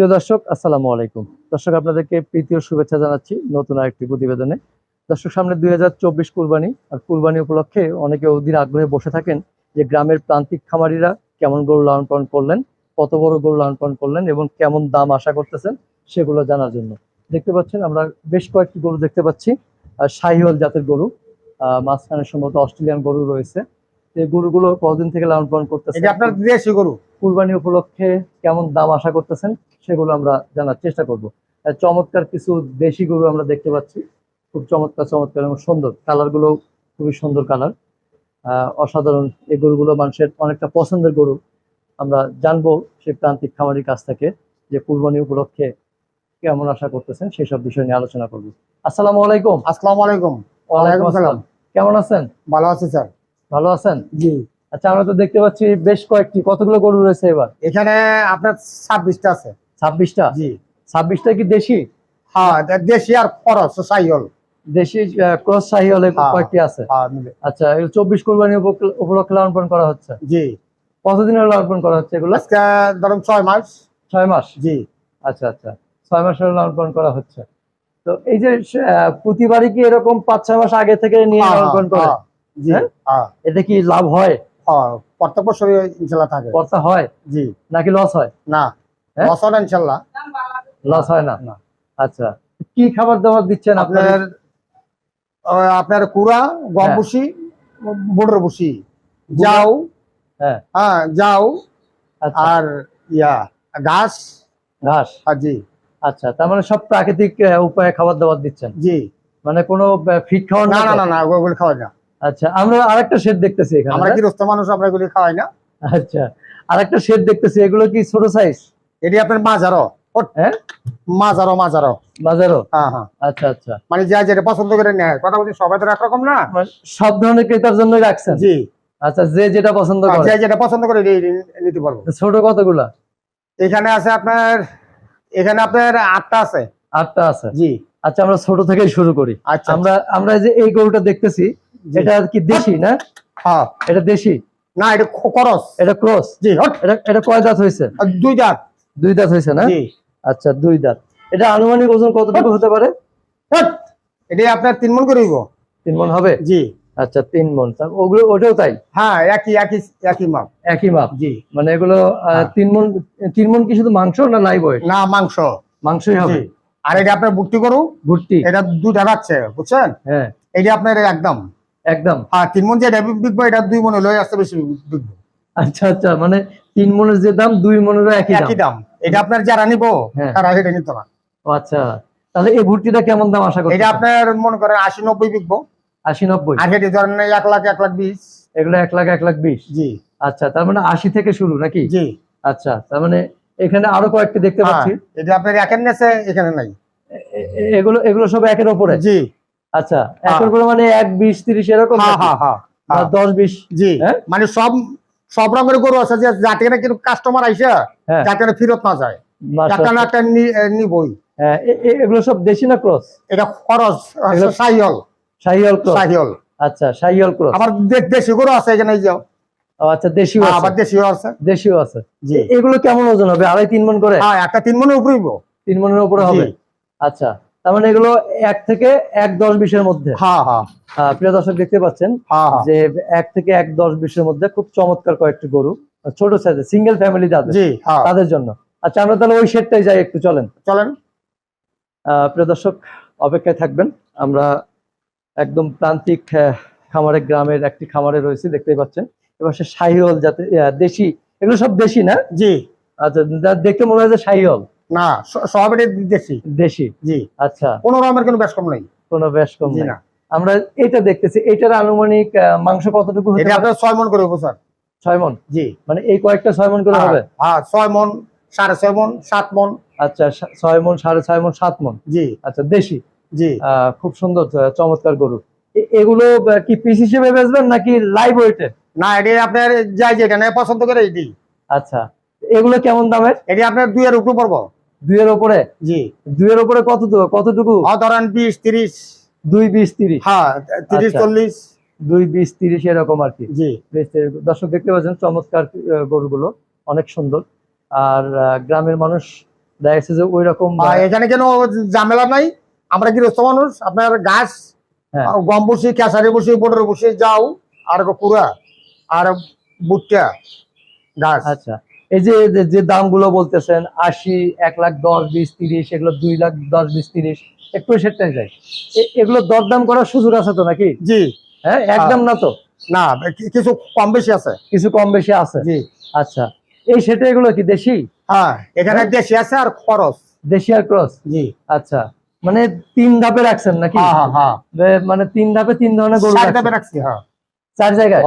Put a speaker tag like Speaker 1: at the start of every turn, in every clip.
Speaker 1: প্রিয় দর্শক আসসালামু আলাইকুম। দর্শক আপনাদেরকে প্রীতি ও শুভেচ্ছা জানাচ্ছি নতুন আরেকটি প্রতিবেদনে। দর্শক সামনে দুই হাজার চব্বিশ কুরবানি আর কুরবানি উপলক্ষে অনেকে অধীর আগ্রহে বসে থাকেন যে গ্রামের প্রান্তিক খামারিরা কেমন গরু লালন পালন করলেন কত বড় গরু লালন পালন করলেন এবং কেমন দাম আশা করতেছেন সেগুলো জানার জন্য। দেখতে পাচ্ছেন আমরা বেশ কয়েকটি গরু দেখতে পাচ্ছি। আর শাহিওয়াল জাতের গরু আহ, মাঝখানে সম্ভবত অস্ট্রেলিয়ান গরু রয়েছে। এই গরুগুলো কতদিন থেকে লালন পালন করতেছে
Speaker 2: আপনার দেশি গরু।
Speaker 1: কুরবানি উপলক্ষে কেমন দাম আশা করতেছেন? সেগুলো আমরা জানার চেষ্টা করব। চমৎকার কিছু দেশি গরু আমরা দেখতে পাচ্ছি। খুব চমৎকার চমৎকার এবং সুন্দর। কালারগুলো খুবই সুন্দর কালার। অসাধারণ। এই গরুগুলো মানুষের অনেকটা পছন্দের গরু। আমরা জানব সেই প্রান্তিক খামারির কাছ থেকে যে কুরবানি উপলক্ষে কেমন আশা করতেছেন সেসব বিষয় নিয়ে আলোচনা করব। আসসালামু আলাইকুম।
Speaker 2: আসসালামু আলাইকুম।
Speaker 1: ওয়ালাইকুম আসসালাম। কেমন আছেন?
Speaker 2: ভালো আছে স্যার।
Speaker 1: ভালো আছেন?
Speaker 2: জি।
Speaker 1: আচ্ছা আমরা তো দেখতে পাচ্ছি বেশ কয়েকটি কতগুলো গরু রয়েছে এবার?
Speaker 2: এখানে আপনার ছাব্বিশটা আছে।
Speaker 1: ছাব্বিশটা?
Speaker 2: জি।
Speaker 1: ছাব্বিশটা কি দেশি?
Speaker 2: হ্যাঁ দেশি আর খরচ
Speaker 1: দেশি ক্রস
Speaker 2: হ্যাঁ।
Speaker 1: কয়েকটি আছে?
Speaker 2: হ্যাঁ
Speaker 1: আচ্ছা চব্বিশ কোরবানি উপলক্ষে লালন করা হচ্ছে?
Speaker 2: জি।
Speaker 1: কতদিনের লালন করা হচ্ছে এগুলো?
Speaker 2: ধরুন ছয় মাস।
Speaker 1: ছয় মাস?
Speaker 2: জি।
Speaker 1: আচ্ছা আচ্ছা। ছয় লালন করা হচ্ছে। তো এই যে প্রতিবারই কি এরকম পাঁচ ছয় মাস আগে থেকে নিয়ে
Speaker 2: হ্যাঁ,
Speaker 1: লালন করে?
Speaker 2: জি
Speaker 1: এতে কি লাভ হয়?
Speaker 2: হ্যাঁ, প্রত্যেক বছর ইনশাল্লাহ থাকে।
Speaker 1: কর্তা হয়?
Speaker 2: জি।
Speaker 1: নাকি লস হয়?
Speaker 2: না।
Speaker 1: হ্যাঁ?
Speaker 2: বছর ইনশাল্লাহ
Speaker 1: লস হয় না?
Speaker 2: না।
Speaker 1: আচ্ছা। কি খাবার দাবার দিচ্ছেন আপনার?
Speaker 2: আপনার কুড়া গম
Speaker 1: হ্যাঁ।
Speaker 2: ভুসি বুড়োর ভুসি যাও
Speaker 1: হ্যাঁ।
Speaker 2: হ্যাঁ যাও
Speaker 1: আচ্ছা।
Speaker 2: আর ইয়া ঘাস।
Speaker 1: ঘাস?
Speaker 2: জি।
Speaker 1: আচ্ছা তার মানে সব প্রাকৃতিক উপায়ে খাবার দাবার দিচ্ছেন?
Speaker 2: জি।
Speaker 1: মানে কোনো ফিট খাওয়ার
Speaker 2: না
Speaker 1: না
Speaker 2: না? না না ওগুলো খাওয়াই না।
Speaker 1: আচ্ছা আমরা আরেকটা শেড দেখতেছি এখানে
Speaker 2: আমরা
Speaker 1: কি
Speaker 2: গৃহস্থ মানুষ আমরা এগুলি খাওয়াই না।
Speaker 1: আচ্ছা আরেকটা শেড দেখতেছি এগুলো কি ছোট সাইজ
Speaker 2: এটি আপনার মাজারো
Speaker 1: হ্যাঁ?
Speaker 2: মাজারো মাজারো হ্যাঁ হ্যাঁ।
Speaker 1: আচ্ছা আচ্ছা।
Speaker 2: মানে যা যেটা পছন্দ করে নেয়। কথা বলছি সবাই তো একরকম না?
Speaker 1: মানে সব ধরনের ক্রেতার জন্য রাখছেন?
Speaker 2: জি।
Speaker 1: আচ্ছা যে যেটা পছন্দ করে।
Speaker 2: যে যেটা পছন্দ করে নিতে পারব।
Speaker 1: ছোট কতগুলা?
Speaker 2: এখানে আছে আপনার এখানে আপনার আটটা আছে।
Speaker 1: আটটা আছে?
Speaker 2: জি।
Speaker 1: আচ্ছা আমরা ছোট থেকেই শুরু করি।
Speaker 2: আচ্ছা।
Speaker 1: আমরা আমরা যে এই গরুটা দেখতেছি। এটা কি দেশি না?
Speaker 2: হ্যাঁ।
Speaker 1: এটা দেশি?
Speaker 2: না এটা খরচ
Speaker 1: এটা ক্রস?
Speaker 2: জি
Speaker 1: এটা এটা কয় দাঁত হয়েছে?
Speaker 2: দুই দাঁত।
Speaker 1: দুই দাঁত হয়েছে না? আচ্ছা দুই দাঁত। এটা আনুমানিক ওজন কতটুকু হতে পারে?
Speaker 2: হট। এটি আপনার তিন মন করে
Speaker 1: তিন মন হবে?
Speaker 2: জি।
Speaker 1: আচ্ছা তিন মন। ওগুলো ওটাও তাই?
Speaker 2: হ্যাঁ একই একই একই মাপ।
Speaker 1: একই মাপ?
Speaker 2: জি।
Speaker 1: মানে এগুলো
Speaker 2: হ্যাঁ।
Speaker 1: তিন মন তিন মন কি শুধু মাংস না নাই বয়স?
Speaker 2: না মাংস।
Speaker 1: মাংসই হবে?
Speaker 2: আর এটা আপনার বুট্টি করু
Speaker 1: ভুট্টি।
Speaker 2: এটা দুটা যাচ্ছে বুঝছেন?
Speaker 1: হ্যাঁ।
Speaker 2: এটা আপনার একদম।
Speaker 1: একদম।
Speaker 2: হ্যাঁ তিন মন যেটা বিকবো এটা দুই মনে লই আসতে বেশি বিকবো।
Speaker 1: আচ্ছা আচ্ছা মানে তিন মনের যে দাম দুই মনেরও একই দাম
Speaker 2: একই দাম। এটা আপনার যারা নিবো
Speaker 1: হ্যাঁ।
Speaker 2: তারা এটা নিত না
Speaker 1: আচ্ছা। তাহলে এই ভুট্টিটা কেমন দাম আশা করছেন?
Speaker 2: এটা আপনার মনে করেন আশি নব্বই বিকবো।
Speaker 1: আশি নব্বই?
Speaker 2: আর এটি ধরেন এক লাখ এক লাখ বিশ।
Speaker 1: এগুলো এক লাখ এক লাখ বিশ?
Speaker 2: জি।
Speaker 1: আচ্ছা তার মানে আশি থেকে শুরু নাকি?
Speaker 2: জি।
Speaker 1: আচ্ছা তার মানে এখানে আরও কয়েকটি দেখতে
Speaker 2: হ্যাঁ,
Speaker 1: পাচ্ছি।
Speaker 2: এটা আপনার একের নেছে এখানে নাই।
Speaker 1: এগুলো এগুলো সব একের ওপরে?
Speaker 2: জি।
Speaker 1: আচ্ছা
Speaker 2: হ্যাঁ।
Speaker 1: একের উপরে মানে এক বিশ তিরিশ এরকম
Speaker 2: হ্যাঁ হ্যাঁ।
Speaker 1: দশ বিশ?
Speaker 2: জি? মানে সব সব রঙের গরু আছে যে যাতে না কিন্তু কাস্টমার আইসে যাতে না ফেরত না যায়। একটা নিবই।
Speaker 1: হ্যাঁ, এগুলো সব দেশি না ক্রস?
Speaker 2: এটা খরচ
Speaker 1: এগুলো-
Speaker 2: সাইহল সাইহল
Speaker 1: আচ্ছা শাহিয়াল ক্রস।
Speaker 2: আবার দেশি গরু আছে এখানে এই যে।
Speaker 1: ও, আচ্ছা দেশিও
Speaker 2: হ্যাঁ,
Speaker 1: আছে।
Speaker 2: আবার দেশিও আছে।
Speaker 1: দেশিও আছে।
Speaker 2: জি।
Speaker 1: এগুলো কেমন ওজন হবে? আড়াই তিন মন করে?
Speaker 2: হ্যাঁ একটা তিন মনে উপরে
Speaker 1: তিন মনের উপরে হবে? আচ্ছা। তার মানে এগুলো এক থেকে এক দশ বিশের মধ্যে।
Speaker 2: হ্যাঁ হ্যাঁ
Speaker 1: প্রিয় দর্শক দেখতে পাচ্ছেন। যে এক থেকে এক দশ বিশের মধ্যে খুব চমৎকার কয়েকটি গরু ছোট সাইজের সিঙ্গেল ফ্যামিলি যাদের তাদের জন্য। আচ্ছা আমরা তাহলে ওই শেডটাই যাই একটু চলেন।
Speaker 2: চলেন।
Speaker 1: প্রিয় দর্শক অপেক্ষায় থাকবেন। আমরা একদম প্রান্তিক খামারের গ্রামের একটি খামারে রয়েছে দেখতেই পাচ্ছেন। এবার সে শাহিওল যাতে দেশি এগুলো সব দেশি না?
Speaker 2: জি।
Speaker 1: আচ্ছা দেখতে মনে হয় যে শাহিওল।
Speaker 2: না সব এটা দেশি।
Speaker 1: দেশি?
Speaker 2: জি।
Speaker 1: আচ্ছা।
Speaker 2: কোনো রকমের কোনো বেশ কম নাই।
Speaker 1: কোনো বেশ কম।
Speaker 2: না।
Speaker 1: আমরা এটা দেখতেছি এটার আনুমানিক মাংস কতটুকু
Speaker 2: এটা আপনার ছয় মন করে স্যার।
Speaker 1: ছয় মন?
Speaker 2: জি।
Speaker 1: মানে এই কয়েকটা ছয় মন করে
Speaker 2: হ্যাঁ,
Speaker 1: হবে?
Speaker 2: হ্যাঁ ছয় মন সাড়ে ছয় মন সাত মন।
Speaker 1: আচ্ছা ছয় মন সাড়ে ছয় মন সাত মন?
Speaker 2: জি।
Speaker 1: আচ্ছা দেশি?
Speaker 2: জি।
Speaker 1: খুব সুন্দর চমৎকার গরু। এগুলো কি পিস হিসেবে বেচবেন নাকি লাইভ ওয়েটে
Speaker 2: না এটি আপনার যাই যেটা পছন্দ করে এটি
Speaker 1: আচ্ছা এগুলো কেমন দামের?
Speaker 2: এটি আপনার দুই দুইয়ের উপরে পড়ব।
Speaker 1: দুইয়ের ওপরে
Speaker 2: জি।
Speaker 1: দুইয়ের ওপরে কত কতটুকু?
Speaker 2: ধরেন বিশ তিরিশ।
Speaker 1: দুই বিশ তিরিশ।
Speaker 2: হ্যাঁ তিরিশ
Speaker 1: আচ্ছা।
Speaker 2: চল্লিশ।
Speaker 1: দুই বিশ তিরিশ এরকম আর কি।
Speaker 2: জি।
Speaker 1: দর্শক দেখতে পাচ্ছেন চমৎকার গরুগুলো। অনেক সুন্দর। আর গ্রামের মানুষ দেখা যাচ্ছে যে ওই রকম
Speaker 2: এখানে কেন ঝামেলা নাই আমরা গৃহস্থ মানুষ আপনার গাছ
Speaker 1: হ্যাঁ।
Speaker 2: গম বসি কেঁচারি বসি বোটের বসি যাও আর কুড়া আর বুটটা গাছ
Speaker 1: আচ্ছা। এই যে যে- দামগুলো বলতেছেন আশি এক লাখ দশ বিশ তিরিশ এগুলো দুই লাখ দশ বিশ তিরিশ একটু সেটাই যায়। এগুলো দরদাম করার সুযোগ আছে তো নাকি?
Speaker 2: জি।
Speaker 1: হ্যাঁ একদম না তো?
Speaker 2: না কিছু কম বেশি আছে।
Speaker 1: কিছু কম বেশি আছে?
Speaker 2: জি।
Speaker 1: আচ্ছা। এই সেটা এগুলো কি দেশি?
Speaker 2: হ্যাঁ এখানে দেশি আছে আর খরচ।
Speaker 1: দেশি আর ক্রস?
Speaker 2: জি।
Speaker 1: আচ্ছা। মানে তিন ধাপে রাখছেন নাকি?
Speaker 2: হ্যাঁ হ্যাঁ হ্যাঁ।
Speaker 1: মানে তিন ধাপে তিন ধরনের গরু।
Speaker 2: রাখছি হ্যাঁ।
Speaker 1: চার জায়গায়?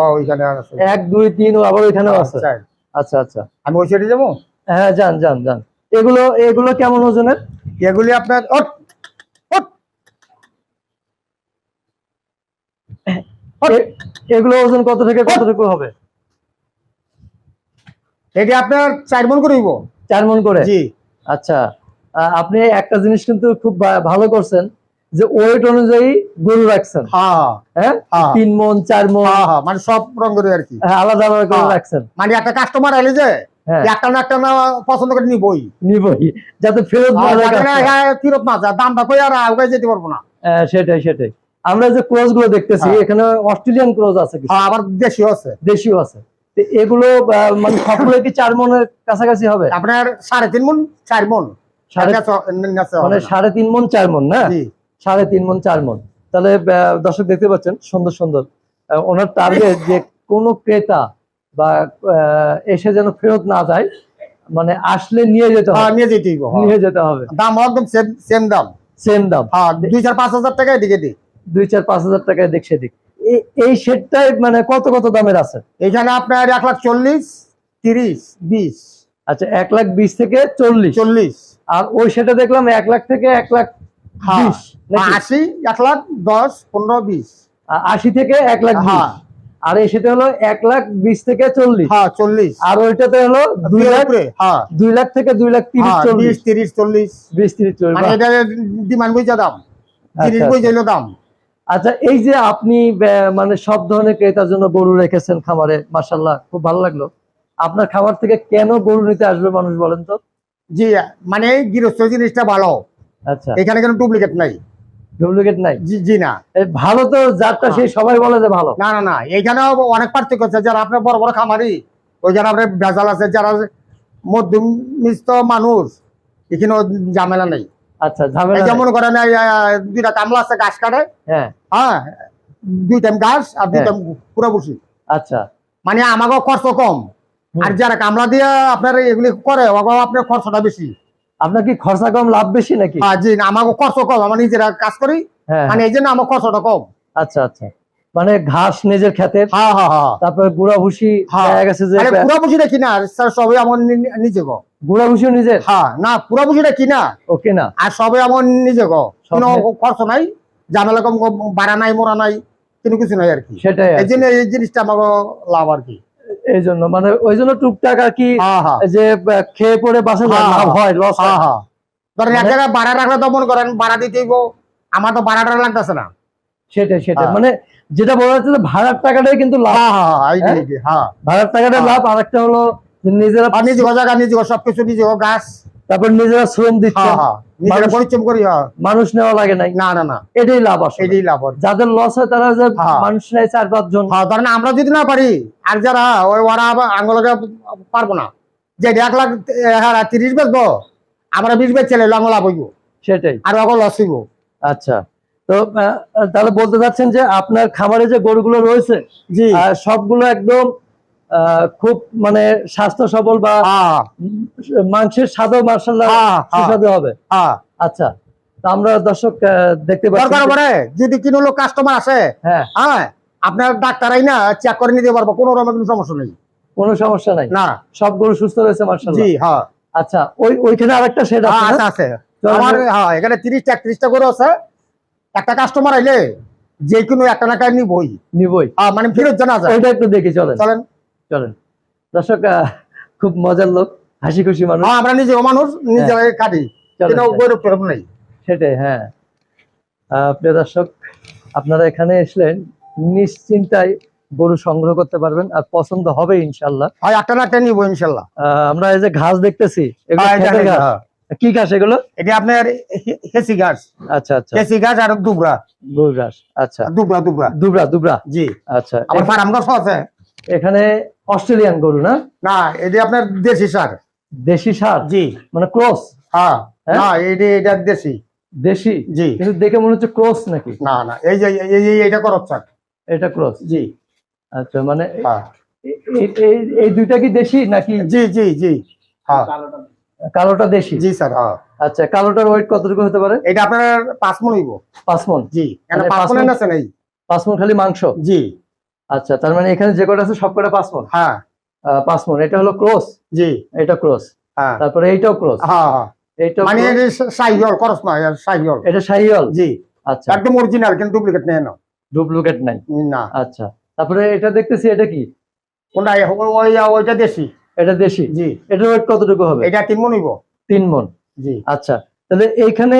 Speaker 1: এক দুই তিন আবার ওইখানেও আছে। আচ্ছা আচ্ছা।
Speaker 2: আমি ওই সাইডে যাব?
Speaker 1: হ্যাঁ যান যান যান। এগুলো এগুলো কেমন ওজনের?
Speaker 2: এগুলি আপনার
Speaker 1: এগুলো ওজন কত থেকে কতটুকু হবে?
Speaker 2: এটি আপনার চার মন করিব
Speaker 1: চার মন করে?
Speaker 2: জি।
Speaker 1: আচ্ছা। আপনি একটা জিনিস কিন্তু খুব ভালো করছেন। যে ওয়েট অনুযায়ী গরু রাখছেন।
Speaker 2: হ্যাঁ।
Speaker 1: তিন মন চার মন।
Speaker 2: মানে সব রঙের আর কি।
Speaker 1: হ্যাঁ, আলাদা আলাদা করে। রাখছেন।
Speaker 2: মানে একটা কাস্টমার এলে যে
Speaker 1: হ্যাঁ।
Speaker 2: একটা না একটা না পছন্দ করে নিবই।
Speaker 1: নিবই। যাতে ফেরত না
Speaker 2: আর
Speaker 1: যায়
Speaker 2: যাতে না
Speaker 1: কাস্টমার।
Speaker 2: ফেরত না যায় দামটা কই আর আগে যেতে পারব না।
Speaker 1: সেটাই সেটাই। আমরা যে ক্রসগুলো দেখতেছি
Speaker 2: হ্যাঁ।
Speaker 1: এখানে অস্ট্রেলিয়ান ক্রস আছে
Speaker 2: আবার দেশিও আছে।
Speaker 1: দেশিও আছে। এগুলো মানে সবগুলো কি চার মনের কাছাকাছি হবে?
Speaker 2: আপনার সাড়ে তিন মন চার মন।
Speaker 1: সাড়ে-
Speaker 2: নেচা
Speaker 1: মানে। সাড়ে তিন মন চার মন না? সাড়ে তিন মন চার মন। তাহলে দর্শক দেখতে পাচ্ছেন সুন্দর সুন্দর। ওনার টার্গেট যে কোনো ক্রেতা বা এসে যেন ফেরত না যায় মানে আসলে নিয়ে যেতে
Speaker 2: হ্যাঁ,
Speaker 1: হবে।
Speaker 2: নিয়ে যেতে হইব, হ্যাঁ।
Speaker 1: নিয়ে যেতে হবে।
Speaker 2: দাম একদম সেম সেম দাম।
Speaker 1: সেম দাম।
Speaker 2: হ্যাঁ দুই চার পাঁচ হাজার টাকা এদিকে দিই
Speaker 1: দুই চার পাঁচ হাজার টাকায় দেখ সেদিক। এই সেটটাই মানে কত কত দামের আছে?
Speaker 2: এখানে আপনার এক লাখ চল্লিশ তিরিশ বিশ।
Speaker 1: আচ্ছা এক লাখ বিশ থেকে চল্লিশ।
Speaker 2: চল্লিশ।
Speaker 1: আর ওই সেটা দেখলাম এক লাখ থেকে এক লাখ?
Speaker 2: আশি এক লাখ দশ পনেরো বিশ।
Speaker 1: আশি থেকে এক লাখ
Speaker 2: হ্যাঁ।
Speaker 1: আর এই সেটা হলো এক লাখ বিশ থেকে চল্লিশ।
Speaker 2: হ্যাঁ চল্লিশ।
Speaker 1: আর ওইটাতে হলো দুই লাখ
Speaker 2: হ্যাঁ।
Speaker 1: দুই লাখ থেকে দুই লাখ তিরিশ
Speaker 2: হ্যাঁ,
Speaker 1: চল্লিশ।
Speaker 2: তিরিশ চল্লিশ।
Speaker 1: বিশ তিরিশ চল্লিশ
Speaker 2: মানে এটা ডিমান্ড বুঝা দাম।
Speaker 1: আচ্ছা,
Speaker 2: বুঝে দাম।
Speaker 1: আচ্ছা এই যে আপনি মানে সব ধরনের ক্রেতার জন্য গরু রেখেছেন খামারে মাসাল্লাহ খুব ভালো লাগল। আপনার খামার থেকে কেন গরু নিতে আসবে মানুষ বলেন তো?
Speaker 2: জি মানে গৃহস্থ জিনিসটা ভালো।
Speaker 1: আচ্ছা।
Speaker 2: এখানে কোনো ডুপ্লিকেট নাই।
Speaker 1: ডুপ্লিকেট নাই?
Speaker 2: জি জি না।
Speaker 1: ভালো তো যারটা সেই সবাই বলে যে ভালো।
Speaker 2: না না না এইখানেও অনেক পার্থক্য আছে। যারা আপনার বড় বড় খামারি ওইখানে আপনার ভেজাল আছে যারা মধ্যমিস্ত মানুষ এখানে ঝামেলা নেই।
Speaker 1: আচ্ছা ঝামেলা
Speaker 2: যেমন করেন আহ, দুইটা কামলা আছে ঘাস কাটে।
Speaker 1: হ্যাঁ।
Speaker 2: হ্যাঁ দুই টাইম ঘাস আর দুই
Speaker 1: হ্যাঁ।
Speaker 2: টাইম পুরো বসি
Speaker 1: আচ্ছা।
Speaker 2: মানে আমাকেও খরচ কম। আর যারা কামলা দিয়ে আপনার এগুলি করে ওগো আপনার খরচটা বেশি।
Speaker 1: আপনার কি খরচা কম লাভ বেশি নাকি?
Speaker 2: জি না, আমাকে খরচ কম আমার নিজেরা কাজ করি।
Speaker 1: হ্যাঁ।
Speaker 2: মানে এই জন্য আমার খরচটা কম।
Speaker 1: আচ্ছা আচ্ছা। মানে ঘাস নিজের খেতে
Speaker 2: হ্যাঁ হ্যাঁ হ্যাঁ।
Speaker 1: তারপরে গুড়া ভুসি
Speaker 2: হ্যাঁ।
Speaker 1: গেছে যে
Speaker 2: পুরা কিনা স্যার সবই আমার নিজে গো।
Speaker 1: গুড়া ভুসিও নিজের?
Speaker 2: হ্যাঁ না পুরা বুঝিটা কিনা
Speaker 1: ওকে না?
Speaker 2: আর সবই আমার নিজে গো। কোনো খরচ নাই ঝামেলা কম বাড়া নাই মোরা নাই কোনো কিছু নাই আর কি।
Speaker 1: সেটাই
Speaker 2: এই জন্য এই জিনিসটা আমাকে লাভ আর কি।
Speaker 1: এই জন্য মানে ওই জন্য টুকটাক আর কি যে খেয়ে পরে বাসা
Speaker 2: হ্যাঁ,
Speaker 1: লাভ লস।
Speaker 2: ধরেন এক
Speaker 1: মানে-
Speaker 2: জায়গায় ভাড়া রাখলে তো মনে করেন ভাড়া দিতে আমার তো ভাড়াটা লাগতেছে না।
Speaker 1: সেটাই সেটাই। মানে যেটা বলা যাচ্ছে ভাড়ার টাকাটাই কিন্তু লাভ।
Speaker 2: হ্যাঁ? হ্যাঁ।
Speaker 1: ভাড়ার টাকাটা। লাভ আর একটা হলো নিজেরা
Speaker 2: নিজে জায়গা নিজে সবকিছু নিজে গাছ।
Speaker 1: তারপর নিজেরা শ্রম দিচ্ছে
Speaker 2: হ্যাঁ হ্যাঁ। নিজেরা পরিশ্রম করি হ্যাঁ।
Speaker 1: মানুষ নেওয়া লাগে নাই।
Speaker 2: না না না।
Speaker 1: এটাই লাভ আসে
Speaker 2: এটাই লাভ
Speaker 1: যাদের লস হয় তারা যে। মানুষ নেয় চার
Speaker 2: ধরেন আমরা যদি না পারি আর যারা ওই ওরা আঙ্গলকে পারব না। যে এক লাখ তিরিশ বেচবো আমরা বিশ বেচ চলে আঙ্গল লাভ হইব।
Speaker 1: সেটাই।
Speaker 2: আর ওকে লস হইব।
Speaker 1: আচ্ছা। তো তাহলে বলতে চাচ্ছেন যে আপনার খামারে যে গরুগুলো রয়েছে সবগুলো একদম খুব মানে স্বাস্থ্য সবল বা মাংসের স্বাদও মার্শাল্লাহ। সুস্বাদু হবে।
Speaker 2: হ্যাঁ
Speaker 1: আচ্ছা তো আমরা দর্শক দেখতে পাচ্ছি
Speaker 2: যদি কোনো লোক কাস্টমার আসে
Speaker 1: হ্যাঁ।
Speaker 2: হ্যাঁ আপনার ডাক্তারাই না চেক করে নিতে পারব কোনো রকম কোনো সমস্যা নেই।
Speaker 1: কোনো সমস্যা নাই?
Speaker 2: না।
Speaker 1: সব গরু সুস্থ রয়েছে মার্শাল্লাহ
Speaker 2: জি হ্যাঁ।
Speaker 1: আচ্ছা ওই ওইখানে আরেকটা সেট
Speaker 2: হ্যাঁ,
Speaker 1: আছে
Speaker 2: আছে আছে। আমার হ্যাঁ এখানে তিরিশটা একত্রিশটা করে আছে। একটা কাস্টমার আইলে যে কোনো একটা না একটা নিবই।
Speaker 1: নিবই।
Speaker 2: হ্যাঁ, মানে ফেরত জানা যায়।
Speaker 1: ওইটা একটু দেখি চলেন।
Speaker 2: চলেন।
Speaker 1: চলেন। দর্শক খুব মজার লোক হাসি খুশি মানুষ।
Speaker 2: হ্যাঁ আমরা নিজেও মানুষ কাটি। গৌরব ফেরত নেই।
Speaker 1: সেটাই হ্যাঁ। প্রিয় দর্শক আপনারা এখানে আসলেন নিশ্চিন্তায় গরু সংগ্রহ করতে পারবেন আর পছন্দ হবে ইনশাল্লাহ
Speaker 2: হয় একটা না একটা নিবো ইনশাল্লাহ
Speaker 1: আমরা এই যে ঘাস দেখতেছি
Speaker 2: হ্যাঁ, হ্যাঁ।
Speaker 1: কি ঘাস এগুলো?
Speaker 2: এটা আপনার হেসি ঘাস।
Speaker 1: আচ্ছা আচ্ছা।
Speaker 2: হেসি ঘাস আর দুবরা
Speaker 1: ঘাস আচ্ছা।
Speaker 2: দুবরা দুবরা
Speaker 1: দুবরা দুবরা
Speaker 2: জি।
Speaker 1: আচ্ছা
Speaker 2: আবার ফার্ম ঘাস আছে।
Speaker 1: এখানে অস্ট্রেলিয়ান গরু না?
Speaker 2: না এটা আপনার দেশি সার।
Speaker 1: দেশি সার?
Speaker 2: জি।
Speaker 1: মানে ক্রস?
Speaker 2: হ্যাঁ।
Speaker 1: হ্যাঁ?
Speaker 2: না এটা এটা দেশি।
Speaker 1: দেশি?
Speaker 2: জি।
Speaker 1: কিন্তু দেখে মনে হচ্ছে ক্রস নাকি?
Speaker 2: না না এই যে এই এইটা করত স্যার
Speaker 1: এটা ক্রস?
Speaker 2: জি।
Speaker 1: আচ্ছা মানে
Speaker 2: হ্যাঁ।
Speaker 1: এই- এই দুইটা কি দেশি নাকি?
Speaker 2: জি জি জি। হ্যাঁ।
Speaker 1: কালোটা দেশি?
Speaker 2: জি স্যার হ্যাঁ।
Speaker 1: আচ্ছা কালোটার ওয়েট কতটুকু হতে পারে?
Speaker 2: এটা আপনার পাঁচ মন হইব।
Speaker 1: পাঁচ মন।
Speaker 2: জি। এটা
Speaker 1: মানে
Speaker 2: পাঁচ মন আছে নাই?
Speaker 1: পাঁচ মন খালি মাংস?
Speaker 2: জি।
Speaker 1: আচ্ছা তার মানে এখানে যে কটা আছে সব কটা পাঁচ মন
Speaker 2: হ্যাঁ।
Speaker 1: পাঁচ মন এটা হলো ক্রস?
Speaker 2: জি।
Speaker 1: এটা ক্রস।
Speaker 2: হ্যাঁ।
Speaker 1: তারপরে এইটাও ক্রস?
Speaker 2: হ্যাঁ হ্যাঁ।
Speaker 1: এইটাও
Speaker 2: মানে এটা সাইহল খরচ না সাইহল
Speaker 1: এটা শাহিওয়াল?
Speaker 2: জি।
Speaker 1: আচ্ছা।
Speaker 2: একদম অরিজিনাল কিন্তু ডুপ্লিকেট নেই না।
Speaker 1: ডুপ্লিকেট নাই?
Speaker 2: না।
Speaker 1: আচ্ছা। তারপরে এটা দেখতেছি এটা কি?
Speaker 2: কোনটা? ওই- ওই ওইটা দেশি।
Speaker 1: এটা দেশি?
Speaker 2: জি।
Speaker 1: এটার ওয়েট কতটুকু হবে?
Speaker 2: এটা তিন মন হইব।
Speaker 1: তিন মন
Speaker 2: জি।
Speaker 1: আচ্ছা। তাহলে এইখানে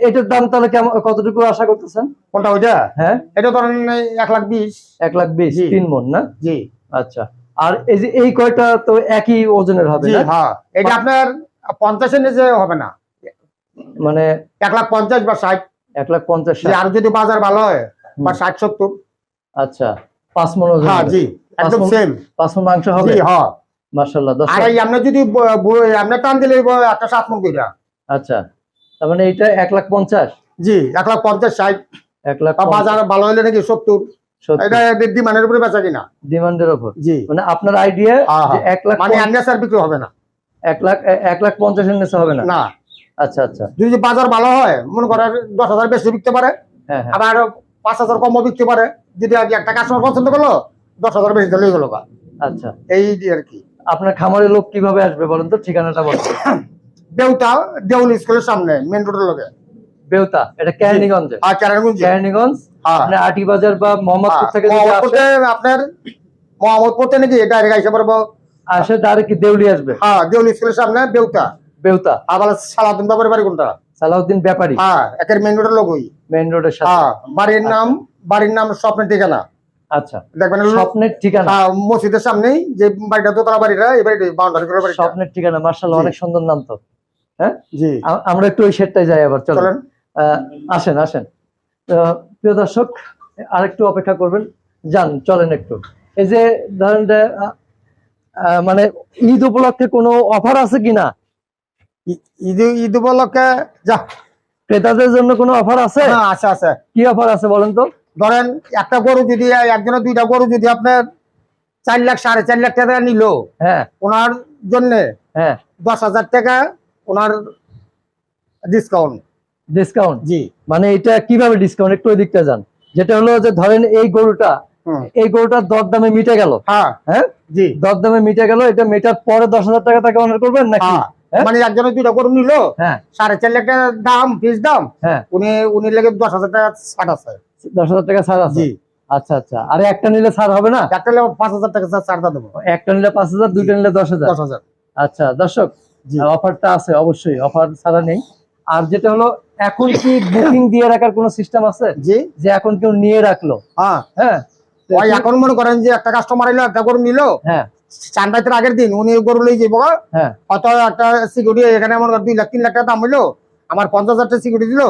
Speaker 1: এটার দাম তাহলে কেমন কতটুকু আশা করতেছেন?
Speaker 2: কোনটা ওইটা?
Speaker 1: হ্যাঁ।
Speaker 2: এটা ধরেন এক লাখ বিশ।
Speaker 1: এক লাখ বিশ তিন মন না?
Speaker 2: জি।
Speaker 1: আচ্ছা। আর এই যে এই কয়টা তো একই ওজনের হবে
Speaker 2: হ্যাঁ। এটা আপনার পঞ্চাশের নিচে হবে না।
Speaker 1: মানে
Speaker 2: এক লাখ পঞ্চাশ বা ষাট।
Speaker 1: এক লাখ পঞ্চাশ
Speaker 2: আর যদি বাজার ভালো হয় বা ষাট সত্তর।
Speaker 1: আচ্ছা। পাঁচ মন ওজন
Speaker 2: হ্যাঁ জি একদম সেম
Speaker 1: পাঁচ মন মাংস হবে?
Speaker 2: হ্যাঁ।
Speaker 1: মার্শাল্লাহ দশ
Speaker 2: আর আপনি যদি ব- ব- আপনি টান দিলে একটা সাত মন কইরা।
Speaker 1: আচ্ছা তার মানে এইটা এক লাখ পঞ্চাশ?
Speaker 2: জি এক লাখ পঞ্চাশ ষাট।
Speaker 1: এক লাখ
Speaker 2: বাজার ভালো হলে নাকি সত্তর। এটা ডিমান্ডের উপরে বেচা কিনা।
Speaker 1: ডিমান্ডের ওপর
Speaker 2: জি।
Speaker 1: মানে আপনার আইডিয়া। এক লাখ
Speaker 2: মানে
Speaker 1: পঞ্চাশ-
Speaker 2: আন্দাজ বিক্রি হবে না।
Speaker 1: এক লাখ এক লাখ পঞ্চাশের নিচে হবে না?
Speaker 2: না।
Speaker 1: আচ্ছা আচ্ছা।
Speaker 2: যদি বাজার ভালো হয় মনে করেন দশ হাজার বেশি বিকতে পারে
Speaker 1: হ্যাঁ হ্যাঁ।
Speaker 2: আবার পাঁচ হাজার কমও বিকতে পারে যদি একটা কাস্টমার পছন্দ করল দশ হাজার বেশি দিলেই
Speaker 1: আচ্ছা।
Speaker 2: এই আর কি।
Speaker 1: আপনার খামারের লোক কীভাবে আসবে বলেন তো ঠিকানাটা বলেন।
Speaker 2: দেউতা দেউল স্কুলের সামনে মেন রোডের লোকে
Speaker 1: বেউতা এটা কেরানীগঞ্জে।
Speaker 2: আর চারানগঞ্জে
Speaker 1: কেরানীগঞ্জ?
Speaker 2: হ্যাঁ।
Speaker 1: মানে আটি বাজার বা মোহাম্মদপুর থেকে যদি
Speaker 2: আপনার মোহাম্মদপুরতে নাকি ডাইরেক্ট আইসা পারব
Speaker 1: আসে ডাইরেক্ট কি দেউলি আসবে?
Speaker 2: হ্যাঁ দেউল স্কুলের সামনে দেউতা।
Speaker 1: বেউতা
Speaker 2: আবার সালাদিন বাবার বাড়ি কোনটা?
Speaker 1: সালাউদ্দিন ব্যাপারী।
Speaker 2: হ্যাঁ একের মেন রোডের ওই
Speaker 1: মেইন রোডের সাথে।
Speaker 2: হ্যাঁ বাড়ির নাম বাড়ির নাম স্বপ্নের ঠিকানা।
Speaker 1: আচ্ছা।
Speaker 2: দেখবেন
Speaker 1: স্বপ্নের ঠিকানা।
Speaker 2: হ্যাঁ, মসজিদের সামনেই যে বাড়িটা দোতলা বাড়িটা এই বাড়িটা বাউন্ডারি করে
Speaker 1: স্বপ্নের ঠিকানা মার্শাল অনেক সুন্দর নাম তো। হ্যাঁ?
Speaker 2: জি।
Speaker 1: আমরা একটু ওই সেটটাই যাই আবার চলো
Speaker 2: চলেন।
Speaker 1: আসেন আসেন। তো, প্রিয় দর্শক আর একটু অপেক্ষা করবেন। যান চলেন একটু। এই যে ধরেন মানে ঈদ উপলক্ষে কোনো অফার আছে কিনা
Speaker 2: ঈদ ঈদ উপলক্ষে যা।
Speaker 1: ক্রেতাদের জন্য কোনো অফার আছে?
Speaker 2: হ্যাঁ আছে আছে।
Speaker 1: কি অফার আছে বলেন তো?
Speaker 2: ধরেন একটা গরু যদি একজনের দুইটা গরু যদি আপনার চার লাখ সাড়ে চার লাখ টাকা নিল
Speaker 1: হ্যাঁ।
Speaker 2: ওনার জন্য
Speaker 1: হ্যাঁ।
Speaker 2: দশ হাজার টাকা ওনার ডিসকাউন্ট
Speaker 1: ডিসকাউন্ট
Speaker 2: জি।
Speaker 1: মানে এটা কীভাবে ডিসকাউন্ট একটু ওই দিকটা যান। যেটা হলো যে ধরেন এই গরুটা এই গরুটার দর দামে মিটে গেল।
Speaker 2: হ্যাঁ।
Speaker 1: হ্যাঁ?
Speaker 2: জি।
Speaker 1: দর দামে মিটে গেল এটা মেটার পরে দশ হাজার টাকা তাকে অনার করবেন নাকি?
Speaker 2: হ্যাঁ।
Speaker 1: হ্যাঁ?
Speaker 2: মানে একজনের দুইটা গরু নিল
Speaker 1: হ্যাঁ।
Speaker 2: সাড়ে চার লাখ টাকা দাম ফিস দাম। উনি উনি লেগে দশ হাজার টাকা ছাড় আছে।
Speaker 1: দশ হাজার টাকা ছাড় আছে?
Speaker 2: জি।
Speaker 1: আচ্ছা আচ্ছা। আর একটা নিলে ছাড় হবে না?
Speaker 2: একটা লেগে পাঁচ হাজার টাকা ছাড় দেবো।
Speaker 1: একটা নিলে পাঁচ হাজার দুইটা নিলে দশ হাজার?
Speaker 2: দশ হাজার।
Speaker 1: আচ্ছা দর্শক অফারটা আছে অবশ্যই অফার ছাড়া নেই। আর যেটা হলো এখন কি বুকিং দিয়ে রাখার কোনো সিস্টেম আছে?
Speaker 2: জি।
Speaker 1: যে এখন কেউ নিয়ে রাখল?
Speaker 2: হ্যাঁ।
Speaker 1: হ্যাঁ।
Speaker 2: ওই এখন মনে করেন যে একটা কাস্টমার এলো একটা গরু নিল
Speaker 1: হ্যাঁ।
Speaker 2: চান্দাইতের আগের দিন উনি গরু লই যাব
Speaker 1: হ্যাঁ।
Speaker 2: হয়তো একটা সিকিউরিটি এখানে মনে করেন দুই লাখ তিন লাখ টাকা দাম হইল। আমার পঞ্চাশ হাজার টাকা সিকিউরিটি দিল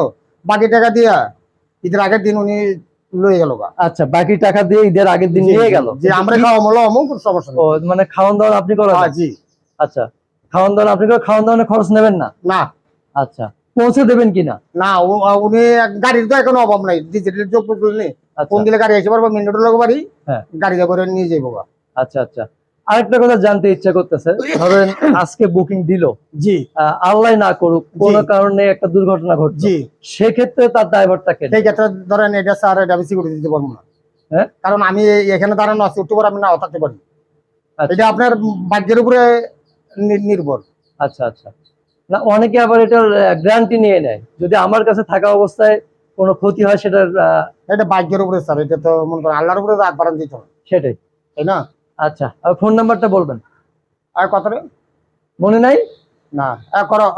Speaker 2: বাকি টাকা দিয়া ঈদের আগের দিন উনি লয়ে গেল
Speaker 1: আচ্ছা বাকি টাকা দিয়ে ঈদের আগের দিন নিয়ে গেল।
Speaker 2: যে আমরা খাওয়া মলো অমুক সমস্যা
Speaker 1: মানে খাওয়ান দাওয়ান আপনি করেন
Speaker 2: হ্যাঁ, জি।
Speaker 1: আচ্ছা। খাওয়ান দাওয়ান আপনি খাওয়ান দাওয়ানের খরচ নেবেন না?
Speaker 2: না।
Speaker 1: আচ্ছা পৌঁছে দেবেন কিনা?
Speaker 2: না উনি গাড়ির তো এখন অভাব নাই। ডিজিটাল যোগ নেই
Speaker 1: আচ্ছা।
Speaker 2: কোন দিলে গাড়ি এসে পারব মেন রোডের লোক বাড়ি
Speaker 1: হ্যাঁ।
Speaker 2: গাড়িতে করে নিয়ে যাব।
Speaker 1: আচ্ছা আচ্ছা। আরেকটা কথা জানতে ইচ্ছা করতেছে। ধরেন আজকে বুকিং দিল।
Speaker 2: জি।
Speaker 1: আল্লাহ না করুক কোনো কারণে একটা দুর্ঘটনা ঘটছে
Speaker 2: জি।
Speaker 1: সেক্ষেত্রে তার ড্রাইভারটা কে?
Speaker 2: সেই ক্ষেত্রে ধরেন এটা স্যার এটা আমি সিকিউরিটি দিতে পারব না।
Speaker 1: হ্যাঁ?
Speaker 2: কারণ আমি এখানে দাঁড়ানো আছি একটু পর আমি নাও থাকতে পারি।
Speaker 1: আচ্ছা।
Speaker 2: এটা আপনার ভাগ্যের উপরে নি- নির্ভর।
Speaker 1: আচ্ছা আচ্ছা। না অনেকে আবার এটার গ্যারান্টি নিয়ে নেয়। যদি আমার কাছে থাকা অবস্থায় কোনো ক্ষতি হয় সেটার
Speaker 2: এটা বাইকের উপরে স্যার এটা তো মনে করেন আল্লাহর উপরে হাত বাড়ান দিতে হবে।
Speaker 1: সেটাই।
Speaker 2: তাই না?
Speaker 1: আচ্ছা আর ফোন নাম্বারটা বলবেন।
Speaker 2: আর কত রে?
Speaker 1: মনে নাই?
Speaker 2: না করো।